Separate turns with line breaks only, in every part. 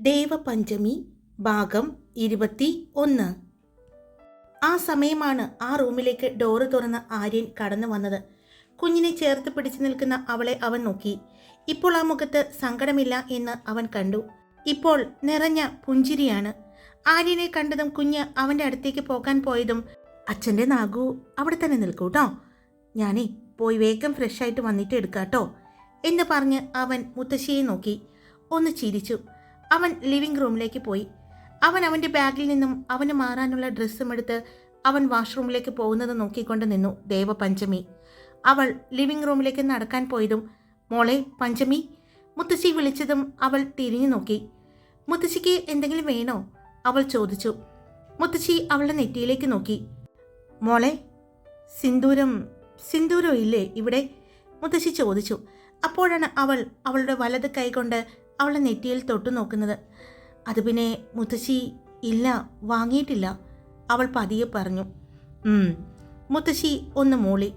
ദേവപഞ്ചമി ഭാഗം ഇരുപത്തി ഒന്ന് ആ സമയമാണ് ആ റൂമിലേക്ക് ഡോറ് തുറന്ന് ആര്യൻ കടന്നു വന്നത്. കുഞ്ഞിനെ ചേർത്ത് പിടിച്ചു നിൽക്കുന്ന അവളെ അവൻ നോക്കി. ഇപ്പോൾ ആ മുഖത്ത് സങ്കടമില്ല എന്ന് അവൻ കണ്ടു. ഇപ്പോൾ നിറഞ്ഞ പുഞ്ചിരിയാണ്. ആര്യനെ കണ്ടതും കുഞ്ഞ് അവന്റെ അടുത്തേക്ക് പോകാൻ പോയതും അച്ഛന്റെ നാഗു അവിടെ തന്നെ നിൽക്കൂട്ടോ. ഞാനേ പോയി വേഗം ഫ്രഷായിട്ട് വന്നിട്ട് എടുക്കാട്ടോ എന്ന് പറഞ്ഞ് അവൻ മുത്തശ്ശിയെ നോക്കി. ഒന്ന് ചിരിച്ചു. അവൻ ലിവിംഗ് റൂമിലേക്ക് പോയി. അവൻ അവന്റെ ബാഗിൽ നിന്നും അവന് മാറാനുള്ള ഡ്രസ്സും എടുത്ത് അവൻ വാഷ്റൂമിലേക്ക് പോകുന്നത് നോക്കിക്കൊണ്ട് നിന്നു ദേവപഞ്ചമി. അവൾ ലിവിംഗ് റൂമിലേക്ക് നടക്കാൻ പോയതും മോളെ പഞ്ചമി മുത്തശ്ശി വിളിച്ചതും അവൾ തിരിഞ്ഞു നോക്കി. മുത്തശ്ശിക്ക് എന്തെങ്കിലും വേണോ? അവൾ ചോദിച്ചു. മുത്തശ്ശി അവളുടെ നെറ്റിയിലേക്ക് നോക്കി. മോളെ സിന്ദൂരം സിന്ദൂരം ഇല്ലേ ഇവിടെ? മുത്തശ്ശി ചോദിച്ചു. അപ്പോഴാണ് അവൾ അവളുടെ വലത് കൈകൊണ്ട് അവളുടെ നെറ്റിയിൽ തൊട്ടു നോക്കുന്നത്. അത് പിന്നെ മുത്തശ്ശി ഇല്ല വാങ്ങിയിട്ടില്ല. അവൾ പതിയെ പറഞ്ഞു. മുത്തശ്ശി ഒന്ന് മൂളി.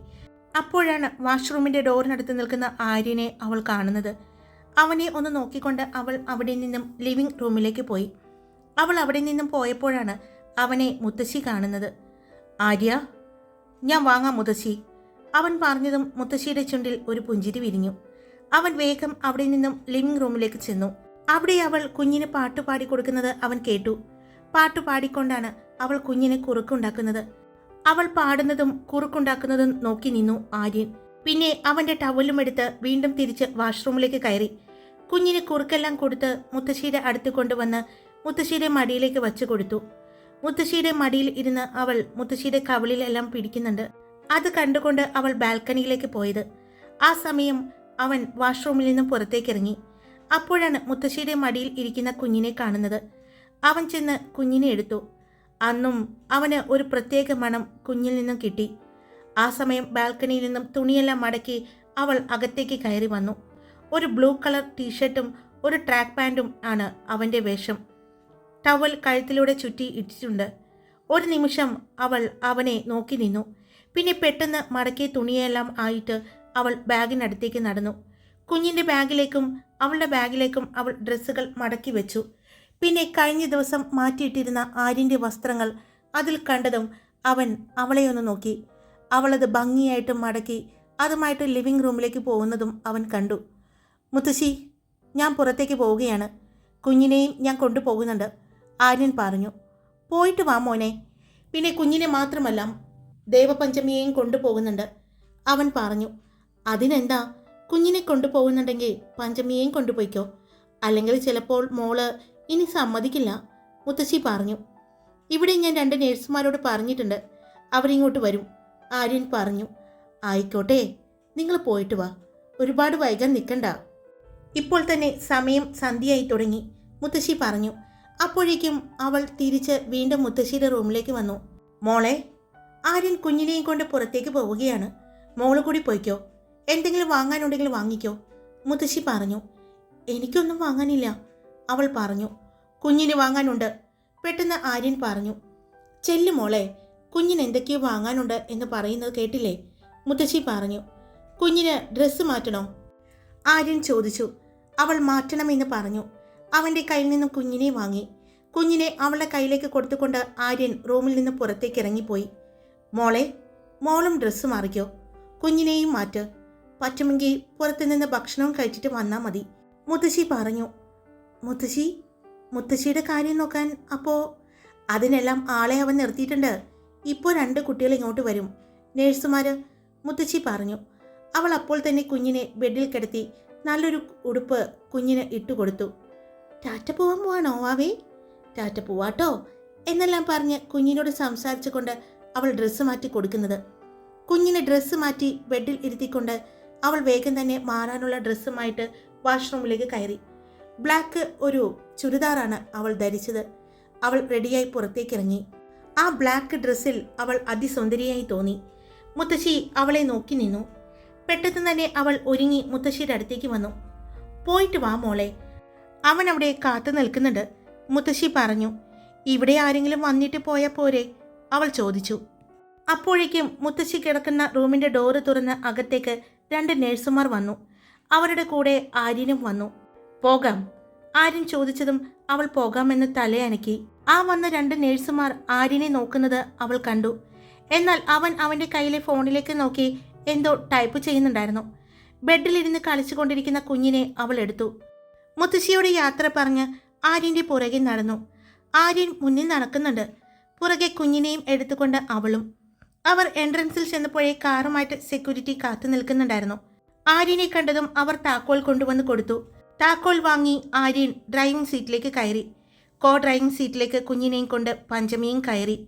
അപ്പോഴാണ് വാഷ്റൂമിന്റെ ഡോറിനടുത്ത് നിൽക്കുന്ന ആര്യനെ അവൾ കാണുന്നത്. അവനെ ഒന്ന് നോക്കിക്കൊണ്ട് അവൾ അവിടെ നിന്നും ലിവിംഗ് റൂമിലേക്ക് പോയി. അവൾ അവിടെ നിന്നും പോയപ്പോഴാണ് അവനെ മുത്തശ്ശി കാണുന്നത്. ആര്യ ഞാൻ വാങ്ങാം മുത്തശ്ശി. അവൻ പറഞ്ഞതും മുത്തശ്ശിയുടെ ചുണ്ടിൽ ഒരു പുഞ്ചിരി വിരിഞ്ഞു. അവൻ വേഗം അവിടെ നിന്നും ലിവിംഗ് റൂമിലേക്ക് ചെന്നു. അവിടെ അവൾ കുഞ്ഞിന് പാട്ട് പാടി കൊടുക്കുന്നത് അവൻ കേട്ടു. പാട്ട് പാടിക്കൊണ്ടാണ് അവൾ കുഞ്ഞിന് കുറുക്കുണ്ടാക്കുന്നത്. അവൾ പാടുന്നതും കുറുക്കുണ്ടാക്കുന്നതും നോക്കി നിന്നു ആര്യൻ. പിന്നെ അവന്റെ ടവലും എടുത്ത് വീണ്ടും തിരിച്ച് വാഷ്റൂമിലേക്ക് കയറി. കുഞ്ഞിന് കുറുക്കെല്ലാം കൊടുത്ത് മുത്തശ്ശിയുടെ അടുത്ത് കൊണ്ടുവന്ന് മുത്തശ്ശിയുടെ മടിയിലേക്ക് വച്ചു കൊടുത്തു. മുത്തശ്ശിയുടെ മടിയിൽ ഇരുന്ന് അവൾ മുത്തശ്ശിയുടെ കവളിലെല്ലാം പിടിക്കുന്നുണ്ട്. അത് കണ്ടുകൊണ്ട് അവൾ ബാൽക്കണിയിലേക്ക് പോയത്. ആ സമയം അവൻ വാഷ്റൂമിൽ നിന്നും പുറത്തേക്കിറങ്ങി അപ്പോഴാണ് മുത്തശ്ശിയുടെ മടിയിൽ ഇരിക്കുന്ന കുഞ്ഞിനെ കാണുന്നത്. അവൻ ചെന്ന് കുഞ്ഞിനെ എടുത്തു. അന്നും അവന് ഒരു പ്രത്യേക മണം കുഞ്ഞിൽ നിന്നും കിട്ടി. ആ സമയം ബാൽക്കണിയിൽ നിന്നും തുണിയെല്ലാം മടക്കി അവൾ അകത്തേക്ക് കയറി വന്നു. ഒരു ബ്ലൂ കളർ ടീഷർട്ടും ഒരു ട്രാക്ക് പാന്റും ആണ് അവന്റെ വേഷം. ടവൽ കഴുത്തിലൂടെ ചുറ്റി ഇട്ടിട്ടുണ്ട്. ഒരു നിമിഷം അവൾ അവനെ നോക്കി നിന്നു. പിന്നെ പെട്ടെന്ന് മടക്കിയ തുണിയെല്ലാം ആയിട്ട് അവൾ ബാഗിനടുത്തേക്ക് നടന്നു. കുഞ്ഞിന്റെ ബാഗിലേക്കും അവളുടെ ബാഗിലേക്കും അവൾ ഡ്രസ്സുകൾ മടക്കി വെച്ചു. പിന്നെ കഴിഞ്ഞ ദിവസം മാറ്റിയിട്ടിരുന്ന ആര്യന്റെ വസ്ത്രങ്ങൾ അതിൽ കണ്ടതും അവൻ അവളെ ഒന്ന് നോക്കി. അവളത് ഭംഗിയായിട്ട് മടക്കി അതുമായിട്ട് ലിവിംഗ് റൂമിലേക്ക് പോകുന്നതും അവൻ കണ്ടു. മുത്തശ്ശി ഞാൻ പുറത്തേക്ക് പോവുകയാണ്. കുഞ്ഞിനെയും ഞാൻ കൊണ്ടുപോകുന്നുണ്ട് ആര്യൻ പറഞ്ഞു. പോയിട്ട് വാ മോനെ. പിന്നെ കുഞ്ഞിനെ മാത്രമല്ല ദേവപഞ്ചമിയെയും കൊണ്ടുപോകുന്നുണ്ട് അവൻ പറഞ്ഞു. അതിനെന്താ? കുഞ്ഞിനെ കൊണ്ടുപോകുന്നുണ്ടെങ്കിൽ പഞ്ചമിയെയും കൊണ്ടുപോയിക്കോ. അല്ലെങ്കിൽ ചിലപ്പോൾ മോൾ ഇനി സമ്മതിക്കില്ല മുത്തശ്ശി പറഞ്ഞു. ഇവിടെ ഞാൻ രണ്ട് നേഴ്സുമാരോട് പറഞ്ഞിട്ടുണ്ട് അവരിങ്ങോട്ട് വരും. ആര്യൻ പറഞ്ഞു ആയിക്കോട്ടെ നിങ്ങൾ പോയിട്ട് വാ. ഒരുപാട് വൈകാൻ നിൽക്കണ്ട. ഇപ്പോൾ തന്നെ സമയം സന്ധ്യയായി തുടങ്ങി. മുത്തശ്ശി പറഞ്ഞു അപ്പോഴേക്കും അവൾ തിരിച്ച് വീണ്ടും മുത്തശ്ശിയുടെ റൂമിലേക്ക് വന്നു. മോളെ ആര്യൻ കുഞ്ഞിനെയും കൊണ്ട് പുറത്തേക്ക് പോവുകയാണ്. മോൾ കൂടി പോയിക്കോ. എന്തെങ്കിലും വാങ്ങാനുണ്ടെങ്കിൽ വാങ്ങിക്കോ. മുത്തശ്ശി പറഞ്ഞു എനിക്കൊന്നും വാങ്ങാനില്ല. അവൾ പറഞ്ഞു കുഞ്ഞിന് വാങ്ങാനുണ്ട്. പെട്ടെന്ന് ആര്യൻ പറഞ്ഞു ചെല്ലു മോളെ കുഞ്ഞിന് എന്തൊക്കെയോ വാങ്ങാനുണ്ട് എന്ന് പറയുന്നത് കേട്ടില്ലേ? മുത്തശ്ശി പറഞ്ഞു കുഞ്ഞിന് ഡ്രസ്സ് മാറ്റണോ? ആര്യൻ ചോദിച്ചു അവൾ മാറ്റണമെന്ന് പറഞ്ഞു. അവന്റെ കയ്യിൽ നിന്നും കുഞ്ഞിനെ വാങ്ങി. കുഞ്ഞിനെ അവളുടെ കയ്യിലേക്ക് കൊടുത്തുകൊണ്ട് ആര്യൻ റൂമിൽ നിന്ന് പുറത്തേക്ക് ഇറങ്ങിപ്പോയി. മോളെ മോളും ഡ്രസ്സ് മാറിക്കോ. കുഞ്ഞിനെയും മാറ്റ്. പറ്റുമെങ്കിൽ പുറത്തു നിന്ന് ഭക്ഷണം കഴിച്ചിട്ട് വന്നാൽ മതി. മുത്തശ്ശി പറഞ്ഞു. മുത്തശ്ശി മുത്തശ്ശിയുടെ കാര്യം നോക്കാൻ അപ്പോൾ അതിനെല്ലാം ആളെ അവൻ നിർത്തിയിട്ടുണ്ട്. ഇപ്പോൾ രണ്ട് കുട്ടികൾ ഇങ്ങോട്ട് വരും. നേഴ്സുമാർ മുത്തശ്ശി പറഞ്ഞു. അവൾ അപ്പോൾ തന്നെ കുഞ്ഞിനെ ബെഡിൽ കിടത്തി നല്ലൊരു ഉടുപ്പ് കുഞ്ഞിന് ഇട്ടുകൊടുത്തു ടാറ്റ പോവാൻ പോവാണോ വാവേ? ടാറ്റ പോവാട്ടോ എന്നെല്ലാം പറഞ്ഞ് കുഞ്ഞിനോട് സംസാരിച്ചുകൊണ്ട് അവൾ ഡ്രസ്സ് മാറ്റി കൊടുക്കുന്നത്. കുഞ്ഞിനെ ഡ്രസ്സ് മാറ്റി ബെഡിൽ ഇരുത്തിക്കൊണ്ട് അവൾ വേഗം തന്നെ മാറാനുള്ള ഡ്രസ്സുമായിട്ട് വാഷ്റൂമിലേക്ക് കയറി. ബ്ലാക്ക് ഒരു ചുരിദാറാണ് അവൾ ധരിച്ചത്. അവൾ റെഡിയായി പുറത്തേക്ക് ഇറങ്ങി ആ ബ്ലാക്ക് ഡ്രസ്സിൽ അവൾ അതിസുന്ദരിയായി തോന്നി. മുത്തശ്ശി അവളെ നോക്കി നിന്നു. പെട്ടെന്ന് തന്നെ അവൾ ഒരുങ്ങി മുത്തശ്ശിയുടെ അടുത്തേക്ക് വന്നു. പോയിട്ട് വാ മോളെ. അവൻ അവിടെ കാത്തു നിൽക്കുന്നുണ്ട്. മുത്തശ്ശി പറഞ്ഞു. ഇവിടെ ആരെങ്കിലും വന്നിട്ട് പോയ പോരെ? അവൾ ചോദിച്ചു. അപ്പോഴേക്കും മുത്തശ്ശി കിടക്കുന്ന റൂമിന്റെ ഡോറ് തുറന്ന് അകത്തേക്ക് രണ്ട് നഴ്സുമാർ വന്നു. അവരുടെ കൂടെ ആര്യനും വന്നു. പോകാം ആര്യൻ ചോദിച്ചതും അവൾ പോകാമെന്ന് തലയനക്കി ആ വന്ന രണ്ട് നേഴ്സുമാർ ആര്യനെ നോക്കുന്നത് അവൾ കണ്ടു. എന്നാൽ അവൻ അവന്റെ കയ്യിലെ ഫോണിലേക്ക് നോക്കി എന്തോ ടൈപ്പ് ചെയ്യുന്നുണ്ടായിരുന്നു. ബെഡിലിരുന്ന് കളിച്ചുകൊണ്ടിരിക്കുന്ന കുഞ്ഞിനെ അവൾ എടുത്തു. മുത്തശ്ശിയോട് യാത്ര പറഞ്ഞ് ആര്യന്റെ പുറകെ നടന്നു. ആര്യൻ മുന്നിൽ നടക്കുന്നുണ്ട്. പുറകെ കുഞ്ഞിനെയും എടുത്തുകൊണ്ട് അവളും അവർ എൻട്രൻസിൽ ചെന്നപ്പോഴേ കാറുമായിട്ട് സെക്യൂരിറ്റി കാത്തു നിൽക്കുന്നുണ്ടായിരുന്നു. ആര്യനെ കണ്ടതും അവർ താക്കോൽ കൊണ്ടുവന്ന് കൊടുത്തു. താക്കോൽ വാങ്ങി ആര്യൻ ഡ്രൈവിംഗ് സീറ്റിലേക്ക് കയറി. കോ ഡ്രൈവിംഗ് സീറ്റിലേക്ക് കുഞ്ഞിനെയും കൊണ്ട് പഞ്ചമിയും കയറി.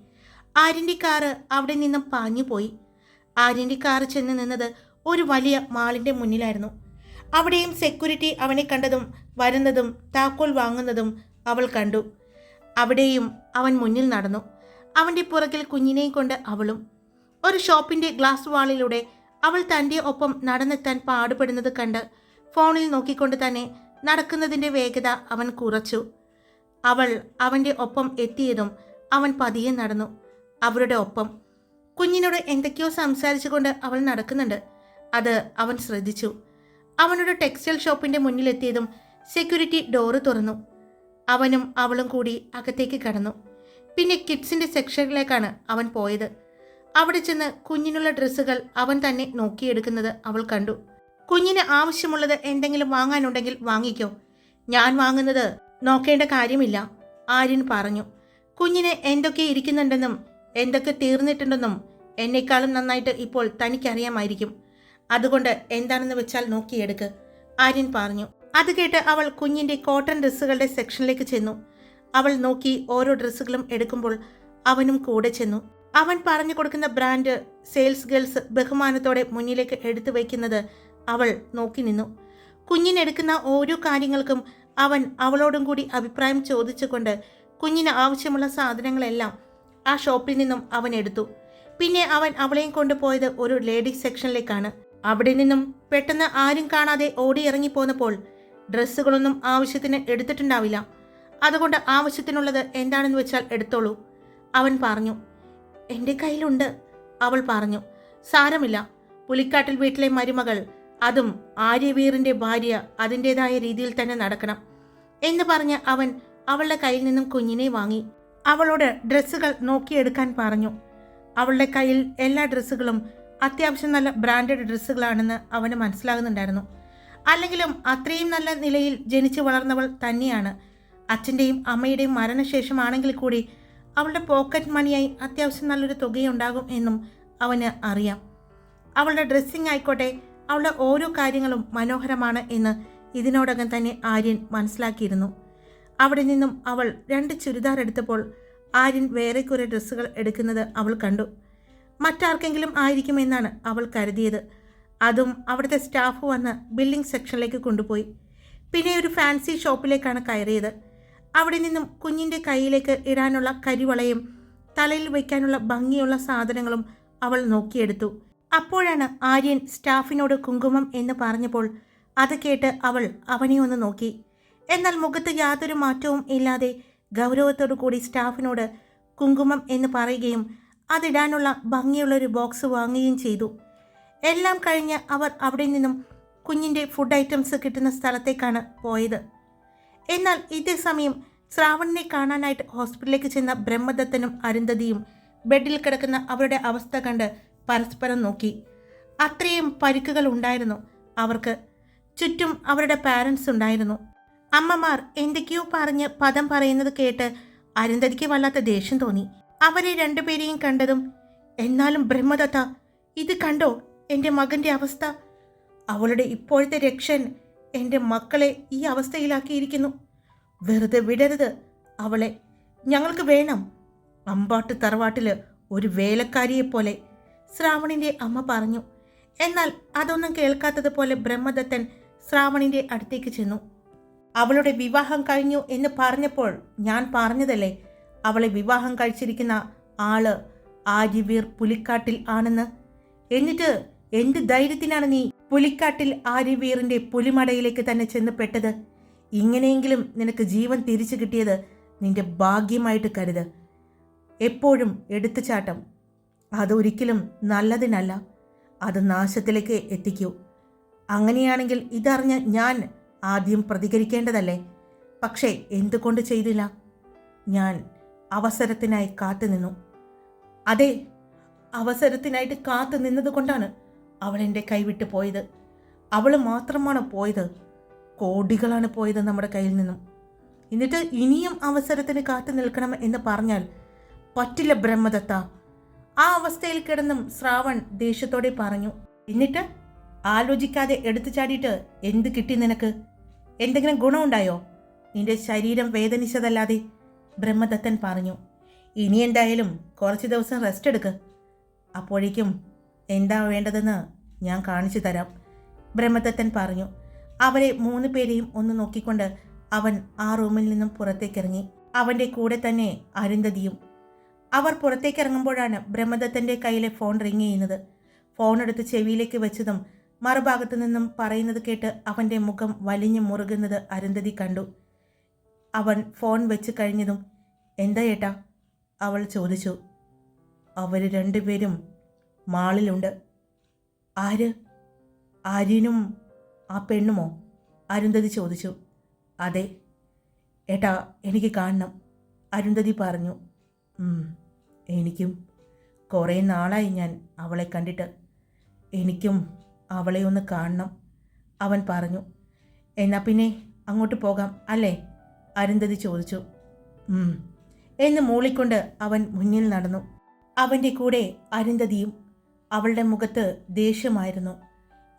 ആര്യന്റെ കാറ് അവിടെ നിന്നും പാഞ്ഞുപോയി ആര്യന്റെ കാറ് ചെന്ന് നിന്നത് ഒരു വലിയ മാളിന്റെ മുന്നിലായിരുന്നു. അവിടെയും സെക്യൂരിറ്റി അവനെ കണ്ടതും വരുന്നതും താക്കോൽ വാങ്ങുന്നതും അവൾ കണ്ടു. അവിടെയും അവൻ മുന്നിൽ നടന്നു. അവന്റെ പുറകിൽ കുഞ്ഞിനെയും കൊണ്ട് അവളും ഒരു ഷോപ്പിന്റെ ഗ്ലാസ് വാളിലൂടെ അവൾ തന്റെ ഒപ്പം നടന്നെത്താൻ പാടുപെടുന്നത് കണ്ട് ഫോണിൽ നോക്കിക്കൊണ്ട് തന്നെ നടക്കുന്നതിന്റെ വേഗത അവൻ കുറച്ചു. അവൾ അവന്റെ ഒപ്പം എത്തിയതും അവൻ പതിയെ നടന്നു. അവരുടെ ഒപ്പം. കുഞ്ഞിനോട് എന്തൊക്കെയോ സംസാരിച്ചുകൊണ്ട് അവൾ നടക്കുന്നുണ്ട്. അത് അവൻ ശ്രദ്ധിച്ചു. അവനൊരു ടെക്സ്റ്റൈൽ ഷോപ്പിന്റെ മുന്നിലെത്തിയതും സെക്യൂരിറ്റി ഡോറ് തുറന്നു. അവനും അവളും കൂടി അകത്തേക്ക് കടന്നു. പിന്നെ കിഡ്സിന്റെ സെക്ഷനിലേക്കാണ് അവൻ പോയത്. അവിടെ ചെന്ന് കുഞ്ഞിനുള്ള ഡ്രസ്സുകൾ അവൻ തന്നെ നോക്കിയെടുക്കുന്നത് അവൾ കണ്ടു. കുഞ്ഞിന് ആവശ്യമുള്ളത് എന്തെങ്കിലും വാങ്ങാനുണ്ടെങ്കിൽ വാങ്ങിക്കോ. ഞാൻ വാങ്ങുന്നത് നോക്കേണ്ട കാര്യമില്ല ആര്യൻ പറഞ്ഞു. കുഞ്ഞിന് എന്തൊക്കെ ഇരിക്കുന്നുണ്ടെന്നും എന്തൊക്കെ തീർന്നിട്ടുണ്ടെന്നും എന്നെക്കാളും നന്നായിട്ട് ഇപ്പോൾ തനിക്കറിയാമായിരിക്കും. അതുകൊണ്ട് എന്താണെന്ന് വെച്ചാൽ നോക്കിയെടുക്ക് ആര്യൻ പറഞ്ഞു. അത് കേട്ട് അവൾ കുഞ്ഞിന്റെ കോട്ടൺ ഡ്രസ്സുകളുടെ സെക്ഷനിലേക്ക് ചെന്നു. അവൾ നോക്കി ഓരോ ഡ്രസ്സുകളും എടുക്കുമ്പോൾ അവനും കൂടെ ചെന്നു. അവൻ പറഞ്ഞു കൊടുക്കുന്ന ബ്രാൻഡ് സെയിൽസ് ഗേൾസ് ബഹുമാനത്തോടെ മുന്നിലേക്ക് എടുത്തു വയ്ക്കുന്നത് അവൾ നോക്കി നിന്നു. കുഞ്ഞിനെടുക്കുന്ന ഓരോ കാര്യങ്ങൾക്കും അവൻ അവളോടും കൂടി അഭിപ്രായം ചോദിച്ചുകൊണ്ട് കുഞ്ഞിന് ആവശ്യമുള്ള സാധനങ്ങളെല്ലാം ആ ഷോപ്പിൽ നിന്നും അവൻ എടുത്തു. പിന്നെ അവൻ അവളെയും കൊണ്ടുപോയത് ഒരു ലേഡീസ് സെക്ഷനിലേക്കാണ് അവിടെ നിന്നും പെട്ടെന്ന് ആരും കാണാതെ ഓടി ഇറങ്ങിപ്പോന്നപ്പോൾ ഡ്രസ്സുകളൊന്നും ആവശ്യത്തിന് എടുത്തിട്ടുണ്ടാവില്ല. അതുകൊണ്ട് ആവശ്യത്തിനുള്ളത് എന്താണെന്ന് വെച്ചാൽ എടുത്തോളൂ അവൻ പറഞ്ഞു. എന്റെ കയ്യിലുണ്ട് അവൾ പറഞ്ഞു. സാരമില്ല. പുലിക്കാട്ടിൽ വീട്ടിലെ മരുമകൾ അതും ആര്യവീറിന്റെ ഭാര്യ അതിന്റെതായ രീതിയിൽ തന്നെ നടക്കണം എന്ന് പറഞ്ഞ് അവൻ അവളുടെ കയ്യിൽ നിന്നും കുഞ്ഞിനെ വാങ്ങി. അവളോട് ഡ്രസ്സുകൾ നോക്കിയെടുക്കാൻ പറഞ്ഞു. അവളുടെ കയ്യിൽ എല്ലാ ഡ്രസ്സുകളും അത്യാവശ്യം നല്ല ബ്രാൻഡഡ് ഡ്രസ്സുകളാണെന്ന് അവന് മനസ്സിലാകുന്നുണ്ടായിരുന്നു. അല്ലെങ്കിലും അത്രയും നല്ല നിലയിൽ ജനിച്ചു വളർന്നവൾ തന്നെയാണ്. അച്ഛന്റെയും അമ്മയുടെയും മരണശേഷമാണെങ്കിൽ കൂടി അവളുടെ പോക്കറ്റ് മണിയായി അത്യാവശ്യം നല്ലൊരു തുകയുണ്ടാകും എന്നും അവന് അറിയാം. അവളുടെ ഡ്രസ്സിംഗ് ആയിക്കോട്ടെ അവളുടെ ഓരോ കാര്യങ്ങളും മനോഹരമാണ് എന്ന് ഇതിനോടകം തന്നെ ആര്യൻ മനസ്സിലാക്കിയിരുന്നു. അവിടെ നിന്നും അവൾ രണ്ട് ചുരിദാർ എടുത്തപ്പോൾ ആര്യൻ വേറെ കുറേ ഡ്രസ്സുകൾ എടുക്കുന്നത് അവൾ കണ്ടു. മറ്റാർക്കെങ്കിലും ആയിരിക്കുമെന്നാണ് അവൾ കരുതിയത്. അതും അവിടുത്തെ സ്റ്റാഫ് വന്ന് ബില്ലിംഗ് സെക്ഷനിലേക്ക് കൊണ്ടുപോയി. പിന്നെ ഒരു ഫാൻസി ഷോപ്പിലേക്കാണ് കയറിയത്. അവിടെ നിന്നും കുഞ്ഞിന്റെ കയ്യിലേക്ക് ഇടാനുള്ള കരിവളയും തലയിൽ വയ്ക്കാനുള്ള ഭംഗിയുള്ള സാധനങ്ങളും അവൾ നോക്കിയെടുത്തു. അപ്പോഴാണ് ആര്യൻ സ്റ്റാഫിനോട് കുങ്കുമം എന്ന് പറഞ്ഞപ്പോൾ അത് കേട്ട് അവൾ അവനെ ഒന്ന് നോക്കി. എന്നാൽ മുഖത്ത് യാതൊരു മാറ്റവും ഇല്ലാതെ ഗൗരവത്തോടു കൂടി സ്റ്റാഫിനോട് കുങ്കുമം എന്ന് പറയുകയും അതിടാനുള്ള ഭംഗിയുള്ളൊരു ബോക്സ് വാങ്ങുകയും ചെയ്തു. എല്ലാം കഴിഞ്ഞ് അവർ അവിടെ നിന്നും കുഞ്ഞിന്റെ ഫുഡ് ഐറ്റംസ് കിട്ടുന്ന സ്ഥലത്തേക്കാണ് പോയത്. എന്നാൽ ഇതേ സമയം ശ്രാവണിനെ കാണാനായിട്ട് ഹോസ്പിറ്റലിലേക്ക് ചെന്ന ബ്രഹ്മദത്തനും അരുന്ധതിയും ബെഡിൽ കിടക്കുന്ന അവരുടെ അവസ്ഥ കണ്ട് പരസ്പരം നോക്കി. അത്രയും പരിക്കുകൾ ഉണ്ടായിരുന്നു അവർക്ക്. ചുറ്റും അവരുടെ പാരൻസ് ഉണ്ടായിരുന്നു. അമ്മമാർ എന്തൊക്കെയോ പറഞ്ഞ് പദം പറയുന്നത് കേട്ട് അരുന്ധതിക്ക് വല്ലാത്ത ദേഷ്യം തോന്നി. അവരെ രണ്ടുപേരെയും കണ്ടതും എന്നാലും ബ്രഹ്മദത്ത ഇത് കണ്ടോ? എന്റെ മകന്റെ അവസ്ഥ? അവളുടെ ഇപ്പോഴത്തെ രക്ഷൻ എന്റെ മക്കളെ ഈ അവസ്ഥയിലാക്കിയിരിക്കുന്നു. വെറുതെ വിടരുത് അവളെ. ഞങ്ങൾക്ക് വേണം. അമ്പാട്ട് തറവാട്ടിൽ ഒരു വേലക്കാരിയെ പോലെ. ശ്രാവണിന്റെ അമ്മ പറഞ്ഞു. എന്നാൽ അതൊന്നും കേൾക്കാത്തതുപോലെ ബ്രഹ്മദത്തൻ ശ്രാവണിന്റെ അടുത്തേക്ക് ചെന്നു. അവളുടെ വിവാഹം കഴിഞ്ഞു എന്ന് പറഞ്ഞപ്പോൾ ഞാൻ പറഞ്ഞതല്ലേ? അവളെ വിവാഹം കഴിച്ചിരിക്കുന്ന ആൾ ആര്യവീർ പുലിക്കാട്ടിൽ ആണെന്ന്. എന്നിട്ട് എന്ത് ധൈര്യത്തിനാണ് നീ പുലിക്കാട്ടിൽ ആര്യവീറിന്റെ പുലിമടയിലേക്ക് തന്നെ ചെന്ന് പെട്ടത്. ഇങ്ങനെയെങ്കിലും നിനക്ക് ജീവൻ തിരിച്ചു കിട്ടിയത് നിന്റെ ഭാഗ്യമായിട്ട് കരുത്. എപ്പോഴും എടുത്തുചാട്ടം. അതൊരിക്കലും നല്ലതിനല്ല. അത് നാശത്തിലേക്ക് എത്തിക്കൂ. അങ്ങനെയാണെങ്കിൽ ഇതറിഞ്ഞ് ഞാൻ ആദ്യം പ്രതികരിക്കേണ്ടതല്ലേ? പക്ഷേ എന്തുകൊണ്ട് ചെയ്തില്ല? ഞാൻ അവസരത്തിനായി കാത്തുനിന്നു. അതെ അവസരത്തിനായിട്ട് കാത്തു നിന്നതുകൊണ്ടാണ് അവൾ എന്റെ കൈവിട്ട് പോയത്. അവൾ മാത്രമാണ് പോയത്. കോടികളാണ് പോയത് നമ്മുടെ കയ്യിൽ നിന്നും. എന്നിട്ട് ഇനിയും അവസരത്തിന് കാത്തു നിൽക്കണം എന്ന് പറഞ്ഞാൽ പറ്റില്ല ബ്രഹ്മദത്ത. ആ അവസ്ഥയിൽ കിടന്നും ശ്രാവൺ ദേഷ്യത്തോടെ പറഞ്ഞു എന്നിട്ട് ആലോചിക്കാതെ എടുത്തു ചാടിയിട്ട് എന്ത് കിട്ടി നിനക്ക്? എന്തെങ്കിലും ഗുണമുണ്ടായോ? നിന്റെ ശരീരം വേദനിച്ചതല്ലാതെ ബ്രഹ്മദത്തൻ പറഞ്ഞു. ഇനി എന്തായാലും കുറച്ച് ദിവസം റെസ്റ്റ് എടുക്ക്. അപ്പോഴേക്കും എന്താ വേണ്ടതെന്ന് ഞാൻ കാണിച്ചു തരാം. ബ്രഹ്മദത്തൻ പറഞ്ഞു. അവരെ മൂന്ന് പേരെയും ഒന്ന് നോക്കിക്കൊണ്ട് അവൻ ആ റൂമിൽ നിന്നും പുറത്തേക്കിറങ്ങി. അവന്റെ കൂടെ തന്നെ അരുന്ധതിയും. അവർ പുറത്തേക്കിറങ്ങുമ്പോഴാണ് ബ്രഹ്മദത്തന്റെ കയ്യിലെ ഫോൺ റിങ് ചെയ്യുന്നത്. ഫോൺ എടുത്ത് ചെവിയിലേക്ക് വെച്ചതും മറുഭാഗത്തു നിന്നും പറയുന്നത് കേട്ട് അവന്റെ മുഖം വലിഞ്ഞു മുറുകുന്നത് അരുന്ധതി കണ്ടു. അവൻ ഫോൺ വെച്ച് കഴിഞ്ഞതും എന്താ ഏട്ടാ? അവൾ ചോദിച്ചു. അവർ രണ്ടുപേരും മാളിലുണ്ട്. ആര്? ആര്യനും ആ പെണ്ണുമോ? അരുന്ധതി ചോദിച്ചു. അതെ. ഏട്ടാ എനിക്ക് കാണണം. അരുന്ധതി പറഞ്ഞു. എനിക്കും. കുറേ നാളായി ഞാൻ അവളെ കണ്ടിട്ട്. എനിക്കും അവളെ ഒന്ന് കാണണം അവൻ പറഞ്ഞു. എന്നാൽ പിന്നെ അങ്ങോട്ട് പോകാം അല്ലേ? അരുന്ധതി ചോദിച്ചു. എന്ന് മൂളിക്കൊണ്ട് അവൻ മുന്നിൽ നടന്നു. അവന്റെ കൂടെ അരുന്ധതിയും അവളുടെ മുഖത്ത് ദേഷ്യമായിരുന്നു.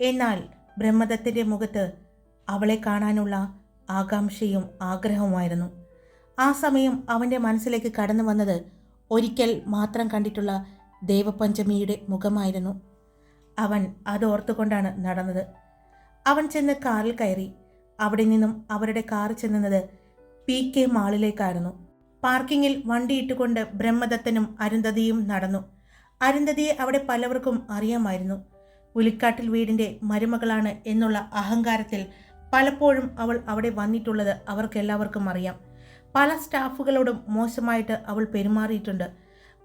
എന്നാൽ ബ്രഹ്മദത്തിന്റെ മുഖത്ത് അവളെ കാണാനുള്ള ആകാംക്ഷയും ആഗ്രഹവുമായിരുന്നു. ആ സമയം അവന്റെ മനസ്സിലേക്ക് കടന്നു വന്നത് ഒരിക്കൽ മാത്രം കണ്ടിട്ടുള്ള ദേവപഞ്ചമിയുടെ മുഖമായിരുന്നു. അവൻ അതോർത്തുകൊണ്ടാണ് നടന്നത്. അവൻ ചെന്ന് കാറിൽ കയറി. അവിടെ നിന്നും അവരുടെ കാർ ചെന്നത് പി കെ മാളിലേക്കായിരുന്നു. പാർക്കിങ്ങിൽ വണ്ടിയിട്ടുകൊണ്ട് ബ്രഹ്മദത്തനും അരുന്ധതിയും നടന്നു. അരുന്ധതിയെ അവിടെ പലവർക്കും അറിയാമായിരുന്നു. പുലിക്കാട്ടിൽ വീടിന്റെ മരുമകളാണ് എന്നുള്ള അഹങ്കാരത്തിൽ പലപ്പോഴും അവൾ അവിടെ വന്നിട്ടുള്ളത് അവർക്കെല്ലാവർക്കും അറിയാം. പല സ്റ്റാഫുകളോടും മോശമായിട്ട് അവൾ പെരുമാറിയിട്ടുണ്ട്.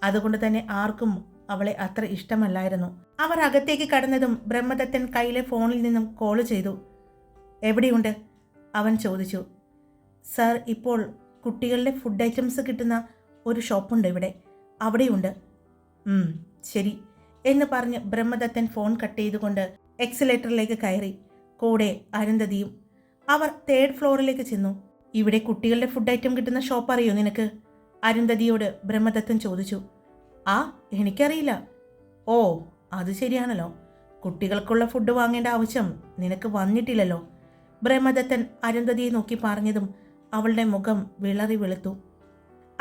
അതുകൊണ്ട് തന്നെ ആർക്കും അവളെ അത്ര ഇഷ്ടമല്ലായിരുന്നു. അവർ അകത്തേക്ക് കടന്നതും ബ്രഹ്മദത്തൻ കയ്യിലെ ഫോണിൽ നിന്നും കോൾ ചെയ്തു. എവിടെയുണ്ട്? അവൻ ചോദിച്ചു. സർ ഇപ്പോൾ കുട്ടികളുടെ ഫുഡ് ഐറ്റംസ് കിട്ടുന്ന ഒരു ഷോപ്പുണ്ട് ഇവിടെ. അവിടെയുണ്ട്. ശരി എന്ന് പറഞ്ഞ് ബ്രഹ്മദത്തൻ ഫോൺ കട്ട് ചെയ്തുകൊണ്ട് എക്സലേറ്ററിലേക്ക് കയറി. കൂടെ അരുന്ധതിയും അവർ തേർഡ് ഫ്ലോറിലേക്ക് ചെന്നു. ഇവിടെ കുട്ടികളുടെ ഫുഡ് ഐറ്റം കിട്ടുന്ന ഷോപ്പ് അറിയോ നിനക്ക്? അരുന്ധതിയോട് ബ്രഹ്മദത്തൻ ചോദിച്ചു. ആ എനിക്കറിയില്ല. ഓ അത് ശരിയാണല്ലോ. കുട്ടികൾക്കുള്ള ഫുഡ് വാങ്ങേണ്ട ആവശ്യം നിനക്ക് വന്നിട്ടില്ലല്ലോ. ബ്രഹ്മദത്തൻ അരുന്ധതിയെ നോക്കി പറഞ്ഞതും അവളുടെ മുഖം വിളറി വെളുത്തു.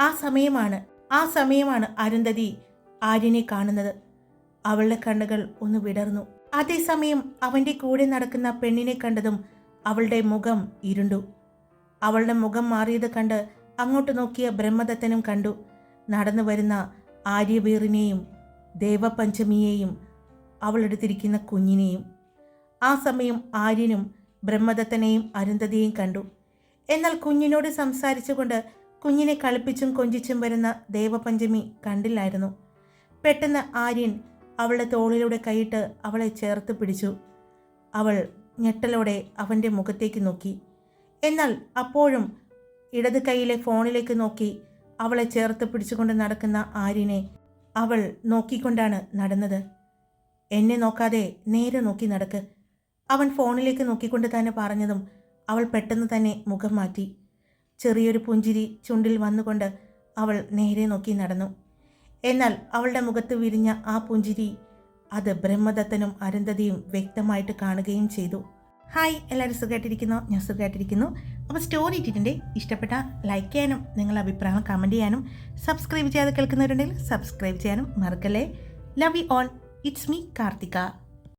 ആ സമയമാണ് ആ സമയമാണ് അരുന്ധതി ആര്യനെ കാണുന്നത്. അവളുടെ കണ്ണുകൾ ഒന്ന് വിടർന്നു. അതേസമയം അവന്റെ കൂടെ നടക്കുന്ന പെണ്ണിനെ കണ്ടതും അവളുടെ മുഖം ഇരുണ്ടു. അവളുടെ മുഖം മാറിയത് കണ്ട് അങ്ങോട്ട് നോക്കിയ ബ്രഹ്മദത്തനും കണ്ടു. നടന്നു വരുന്ന ആര്യവീറിനെയും ദേവപഞ്ചമിയെയും അവളെടുത്തിരിക്കുന്ന കുഞ്ഞിനെയും. ആ സമയം ആര്യനും ബ്രഹ്മദത്തനെയും അരുന്ധതിയെയും കണ്ടു. എന്നാൽ കുഞ്ഞിനോട് സംസാരിച്ചുകൊണ്ട് കുഞ്ഞിനെ കളിപ്പിച്ചും കൊഞ്ചിച്ചും വരുന്ന ദേവപഞ്ചമി കണ്ടില്ലായിരുന്നു. പെട്ടെന്ന് ആര്യൻ അവളുടെ തോളിലൂടെ കൈയിട്ട് അവളെ ചേർത്ത് പിടിച്ചു. അവൾ ഞെട്ടലോടെ അവന്റെ മുഖത്തേക്ക് നോക്കി. എന്നാൽ അപ്പോഴും ഇടത് കൈയിലെ ഫോണിലേക്ക് നോക്കി അവളെ ചേർത്ത് പിടിച്ചുകൊണ്ട് നടക്കുന്ന ആര്യനെ അവൾ നോക്കിക്കൊണ്ടാണ് നടന്നത്. എന്നെ നോക്കാതെ നേരെ നോക്കി നടക്ക്. അവൻ ഫോണിലേക്ക് നോക്കിക്കൊണ്ട് തന്നെ പറഞ്ഞതും അവൾ പെട്ടെന്ന് തന്നെ മുഖം മാറ്റി. ചെറിയൊരു പുഞ്ചിരി ചുണ്ടിൽ വന്നുകൊണ്ട് അവൾ നേരെ നോക്കി നടന്നു. എന്നാൽ അവളുടെ മുഖത്ത് വിരിഞ്ഞ ആ പുഞ്ചിരി അത് ബ്രഹ്മദത്തനും അരുന്ധതിയും വ്യക്തമായിട്ട് കാണുകയും ചെയ്തു. ഹായ് എല്ലാവരും സുഖമായിട്ടിരിക്കുന്നു? ഞാൻ സുഖമായിട്ടിരിക്കുന്നു. അപ്പോൾ സ്റ്റോറി ഇട്ടിട്ടുണ്ട്. ഇഷ്ടപ്പെട്ട ലൈക്ക് ചെയ്യാനും നിങ്ങളുടെ അഭിപ്രായം കമന്റ് ചെയ്യാനും സബ്സ്ക്രൈബ് ചെയ്യാതെ കേൾക്കുന്നവരുണ്ടെങ്കിൽ സബ്സ്ക്രൈബ് ചെയ്യാനും മറക്കല്ലേ. Love you all it's me Karthika